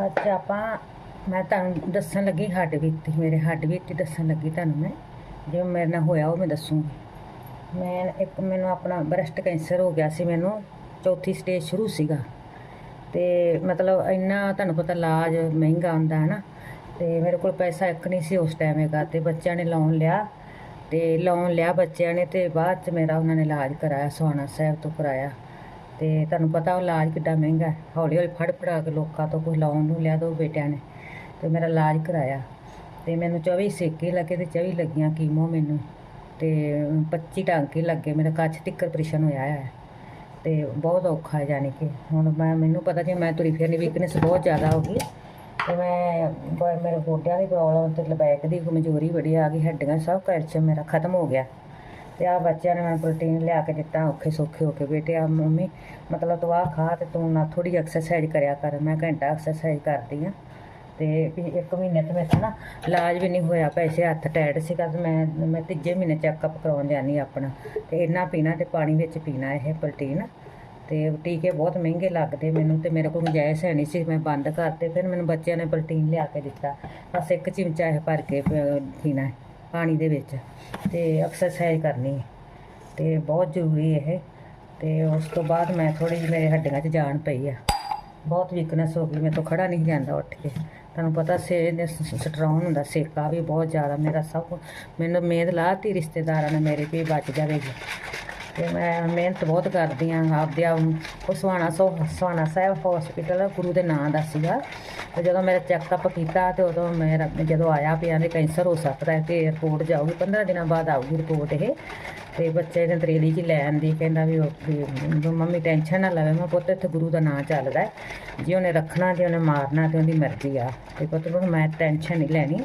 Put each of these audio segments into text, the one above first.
ਅੱਜ ਆਪਾਂ, ਮੈਂ ਤੁਹਾਨੂੰ ਦੱਸਣ ਲੱਗੀ ਹੱਡ ਬੀਤੀ, ਮੇਰੇ ਹੱਡ ਬੀਤੀ ਦੱਸਣ ਲੱਗੀ ਤੁਹਾਨੂੰ ਮੈਂ। ਜਿਵੇਂ ਮੇਰੇ ਨਾਲ ਹੋਇਆ ਉਹ ਮੈਂ ਦੱਸੂਗੀ। ਮੈਂ ਇੱਕ, ਮੈਨੂੰ ਆਪਣਾ ਬ੍ਰੈਸਟ ਕੈਂਸਰ ਹੋ ਗਿਆ ਸੀ, ਮੈਨੂੰ ਚੌਥੀ ਸਟੇਜ ਸ਼ੁਰੂ ਸੀਗਾ। ਤੇ ਮਤਲਬ ਇੰਨਾ ਤੁਹਾਨੂੰ ਪਤਾ ਇਲਾਜ ਮਹਿੰਗਾ ਹੁੰਦਾ ਹੈ ਨਾ। ਤੇ ਮੇਰੇ ਕੋਲ ਪੈਸਾ ਇੱਕ ਨਹੀਂ ਸੀ ਉਸ ਟਾਈਮ ਹੈਗਾ, ਤੇ ਬੱਚਿਆਂ ਨੇ ਲੋਨ ਲਿਆ। ਤੇ ਲੋਨ ਲਿਆ ਬੱਚਿਆਂ ਨੇ ਤੇ ਬਾਅਦ ਚ ਮੇਰਾ ਉਹਨਾਂ ਨੇ ਇਲਾਜ ਕਰਾਇਆ, ਸੋਹਾਣਾ ਸਾਹਿਬ ਤੋਂ ਕਰਾਇਆ। ਤੇ ਤੁਹਾਨੂੰ ਪਤਾ ਉਹ ਇਲਾਜ ਕਿੱਡਾ ਮਹਿੰਗਾ ਹੈ। ਹੌਲੀ ਹੌਲੀ ਫੜ ਫੜਾ ਕੇ ਲੋਕਾਂ ਤੋਂ ਕੋਈ ਲਾਉਣ ਨੂੰ ਲਿਆ ਦੋ ਬੇਟਿਆਂ ਨੇ ਤੇ ਮੇਰਾ ਇਲਾਜ ਕਰਾਇਆ। ਤੇ ਮੈਨੂੰ 24 ਸੇਕੇ ਲੱਗੇ ਤੇ 24 ਲੱਗੀਆਂ ਕੀਮੋ ਮੈਨੂੰ। ਤੇ 25 ਟਾਂਕੇ ਲੱਗੇ, ਮੇਰਾ ਕੱਚ ਤਿੱਕਰ ਆਪਰੇਸ਼ਨ ਹੋਇਆ ਹੈ। ਤੇ ਬਹੁਤ ਔਖਾ ਹੈ ਜਾਣੀ ਕਿ। ਹੁਣ ਮੈਂ, ਮੈਨੂੰ ਪਤਾ ਕਿ ਮੈਂ ਤੁਰੀ ਫਿਰਨੀ ਵੀਕਨੈਸ ਬਹੁਤ ਜ਼ਿਆਦਾ ਹੋ ਗਈ ਤੇ ਮੈਂ ਮੇਰੇ ਗੋਡਿਆਂ ਦੀ ਪ੍ਰੋਬਲਮ ਤੇ ਲਬੈਕ ਦੀ ਕਮਜ਼ੋਰੀ ਬੜੀ ਆ ਗਈ, ਹੱਡੀਆਂ ਸਭ ਕਰਚ ਮੇਰਾ ਖਤਮ ਹੋ ਗਿਆ। ਤੇ ਆ ਬੱਚਿਆਂ ਨੇ ਮੈਨੂੰ ਪ੍ਰੋਟੀਨ ਲਿਆ ਕੇ ਦਿੱਤਾ, ਔਖੇ ਸੌਖੇ ਹੋ ਕੇ ਬੇਟੇ ਆ ਮੰਮੀ, ਮਤਲਬ ਤੂੰ ਆਹ ਖਾ ਤੇ ਤੂੰ ਨਾ ਥੋੜੀ ਐਕਸਰਸਾਈਜ਼ ਕਰਿਆ ਕਰ। ਮੈਂ ਘੰਟਾ ਐਕਸਰਸਾਈਜ਼ ਕਰਦੀ ਆ ਤੇ ਇੱਕ ਮਹੀਨੇ ਤੇ ਮੈਂ ਨਾ ਇਲਾਜ ਵੀ ਨਹੀਂ ਹੋਇਆ ਪੈਸੇ ਹੱਥ ਟੈਟ ਸੀਗਾ ਤੇ ਮੈਂ ਮੈਂ ਤੀਜੇ ਮਹੀਨੇ ਚੈੱਕਅਪ ਕਰਾਉਣ ਜਾਂਦੀ ਆਪਣਾ। ਤੇ ਇੰਨਾ ਪੀਣਾ ਤੇ ਪਾਣੀ ਵਿੱਚ ਪੀਣਾ ਇਹ ਪ੍ਰੋਟੀਨ ਤੇ ਟੀਕੇ ਬਹੁਤ ਮਹਿੰਗੇ ਲੱਗਦੇ ਮੈਨੂੰ ਤੇ ਮੇਰੇ ਕੋਲ ਗੁੰਜਾਇਸ਼ ਹੈ ਨਹੀਂ ਸੀ, ਮੈਂ ਬੰਦ ਕਰਤੇ, ਫਿਰ ਮੈਨੂੰ ਬੱਚਿਆਂ ਨੇ ਪ੍ਰੋਟੀਨ ਲਿਆ ਕੇ ਦਿੱਤਾ। ਬਸ ਇੱਕ ਚਮਚਾ ਇਹ ਭਰ ਕੇ ਪੀਣਾ ਪਾਣੀ ਦੇ ਵਿੱਚ ਤੇ ਐਕਸਰਸਾਈਜ਼ ਕਰਨੀ ਹੈ। ਤੇ ਬਹੁਤ ਜ਼ਰੂਰੀ ਇਹ। ਤੇ ਉਸ ਤੋਂ ਬਾਅਦ ਮੈਂ ਥੋੜੀ ਜਿਹੀ ਮੇਰੇ ਹੱਡੀਆਂ 'ਚ ਜਾਨ ਪਈ ਆ। ਬਹੁਤ ਵੀਕਨੈਸ ਹੋ ਗਈ, ਮੇਰੇ ਤੋਂ ਖੜਾ ਨਹੀਂ ਜਾਂਦਾ ਉੱਠ ਕੇ। ਤੁਹਾਨੂੰ ਪਤਾ ਸੇ ਨੇ ਸਟਰੋਂਗ ਹੁੰਦਾ, ਸੇਕਾ ਵੀ ਬਹੁਤ ਜ਼ਿਆਦਾ, ਮੇਰਾ ਸਭ ਕੁਛ- ਮੈਨੂੰ ਉਮੀਦ ਲਾਤੀ ਰਿਸ਼ਤੇਦਾਰਾਂ ਨੇ ਮੇਰੇ ਵੀ ਬਚ ਜਾਵੇਗੀ। ਤੇ ਮੈਂ ਮਿਹਨਤ ਬਹੁਤ ਕਰਦੀ ਹਾਂ ਆਪਦੇ ਆ ਉਹ ਸੁਹਾਣਾ ਸੋ, ਸੁਹਾਣਾ ਸਾਹਿਬ ਹਸਪੀਟਲ ਗੁਰੂ ਦੇ ਨਾਂ ਦਾ ਸੀਗਾ। ਤੇ ਜਦੋਂ ਮੇਰਾ ਚੈੱਕਅਪ ਕੀਤਾ ਤੇ ਉਦੋਂ ਮੇਰਾ, ਜਦੋਂ ਆਇਆ ਪਿਆ ਨੇ ਕੈਂਸਰ ਹੋ ਸਕਦਾ ਹੈ, ਤੇ ਰਿਪੋਰਟ ਜਾਊਗੀ। 15 ਦਿਨਾਂ ਬਾਅਦ ਆਊਗੀ ਰਿਪੋਰਟ ਇਹ। ਤੇ ਬੱਚੇ ਨੇ ਤਰੇਲੀ ਜੀ ਲੈ ਆਂਦੀ, ਕਹਿੰਦਾ ਵੀ ਉਹ ਮੰਮੀ ਟੈਨਸ਼ਨ ਨਾ ਲਵੇ, ਮੈਂ ਪੁੱਤ ਇੱਥੇ ਗੁਰੂ ਦਾ ਨਾਂ ਚੱਲਦਾ ਜੇ ਉਹਨੇ ਰੱਖਣਾ, ਜੇ ਉਹਨੇ ਮਾਰਨਾ, ਤੇ ਉਹਦੀ ਮਰਜ਼ੀ ਆ। ਤੇ ਪੁੱਤ ਨੂੰ ਮੈਂ ਟੈਨਸ਼ਨ ਨਹੀਂ ਲੈਣੀ।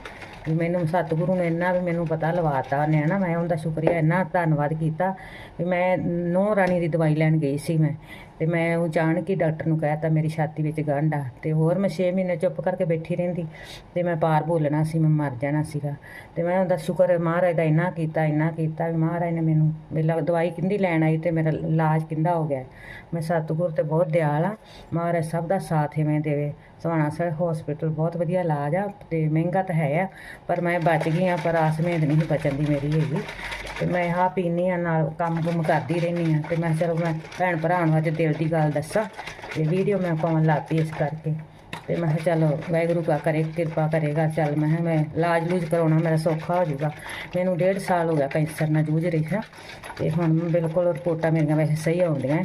ਵੀ ਮੈਨੂੰ ਸਤਿਗੁਰੂ ਨੇ ਇੰਨਾ ਵੀ ਮੈਨੂੰ ਪਤਾ ਲਵਾਤਾ ਨੇ ਨਾ ਮੈਂ ਉਹਦਾ ਸ਼ੁਕਰੀਆ, ਇੰਨਾ ਧੰਨਵਾਦ ਕੀਤਾ। ਵੀ ਮੈਂ ਨੋ ਰਾਣੀ ਦੀ ਦਵਾਈ ਲੈਣ ਗਈ ਸੀ ਮੈਂ, ਤੇ ਮੈਂ ਉਹ ਜਾਣ ਕੇ ਡਾਕਟਰ ਨੂੰ ਕਹਿਤਾ ਮੇਰੀ ਛਾਤੀ ਵਿੱਚ ਗੰਢ ਆ। ਤੇ ਹੋਰ ਮੈਂ 6 ਮਹੀਨੇ ਚੁੱਪ ਕਰਕੇ ਬੈਠੀ ਰਹਿੰਦੀ। ਤੇ ਮੈਂ ਪਾਰ ਬੋਲਣਾ ਸੀ, ਮੈਂ ਮਰ ਜਾਣਾ ਸੀਗਾ। ਤੇ ਮੈਂ ਉਹਦਾ ਸ਼ੁਕਰ, ਮਹਾਰਾਜ ਦਾ ਇੰਨਾ ਕੀਤਾ ਇੰਨਾ ਕੀਤਾ। ਵੀ ਮਹਾਰਾਜ ਨੇ ਮੈਨੂੰ ਮੇਲਾ ਦਵਾਈ ਕਿੰਦੀ ਲੈਣ ਆਈ ਤੇ ਮੇਰਾ ਇਲਾਜ ਕਿੰਦਾ ਹੋ ਗਿਆ। ਮੈਂ ਸਤਿਗੁਰ ਤੇ ਬਹੁਤ ਦਿਆਲ ਆ। ਮਹਾਰਾਜ ਸਭ ਦਾ ਸਾਥ ਇਵੇਂ ਦੇਵੇ। ਸਵਾਣਾ ਸਰ ਹਸਪੀਟਲ ਬਹੁਤ ਵਧੀਆ ਇਲਾਜ ਆ ਤੇ ਮਹਿੰਗਾ ਤਾਂ ਹੈ ਆ, ਪਰ ਮੈਂ ਬਚ ਗਈ ਆ, ਪਰ ਆਸ ਮੇਦ ਨਹੀਂ ਬਚਣ ਦੀ ਮੇਰੀ ਹੈਗੀ। ਤੇ ਮੈਂ ਆਹ ਪੀਨੀ ਆ, ਨਾਲ ਕੰਮ ਕੁਮ ਕਰਦੀ ਰਹਿੰਦੀ ਆ। ਤੇ ਮੈਂ ਚਲੋ ਮੈਂ ਭੈਣ ਭਰਾ ਨੂੰ ਅੱਜ ਦਿਲ ਦੀ ਗੱਲ ਦੱਸਾਂ। ਤੇ ਵੀਡੀਓ ਮੈਂ ਪਾਉਣ ਲੱਗ ਪਈ ਇਸ ਕਰਕੇ। ਤੇ ਮੈਂ ਕਿਹਾ ਚਲੋ ਵਾਹਿਗੁਰੂ ਕਾ ਕਰੇ, ਕਿਰਪਾ ਕਰੇਗਾ ਚੱਲ ਮੈਂ ਕਿਹਾ ਮੈਂ ਇਲਾਜ ਲੂਜ ਕਰਾਉਣਾ, ਮੇਰਾ ਸੌਖਾ ਹੋ ਜਾਊਗਾ। ਮੈਨੂੰ ਡੇਢ ਸਾਲ ਹੋ ਗਿਆ ਕੈਂਸਰ ਨਾਲ ਜੂਝ ਰਹੀ ਹਾਂ ਤੇ ਹੁਣ ਬਿਲਕੁਲ ਰਿਪੋਰਟਾਂ ਮੇਰੀਆਂ ਵੈਸੇ ਸਹੀ ਆਉਂਦੀਆਂ।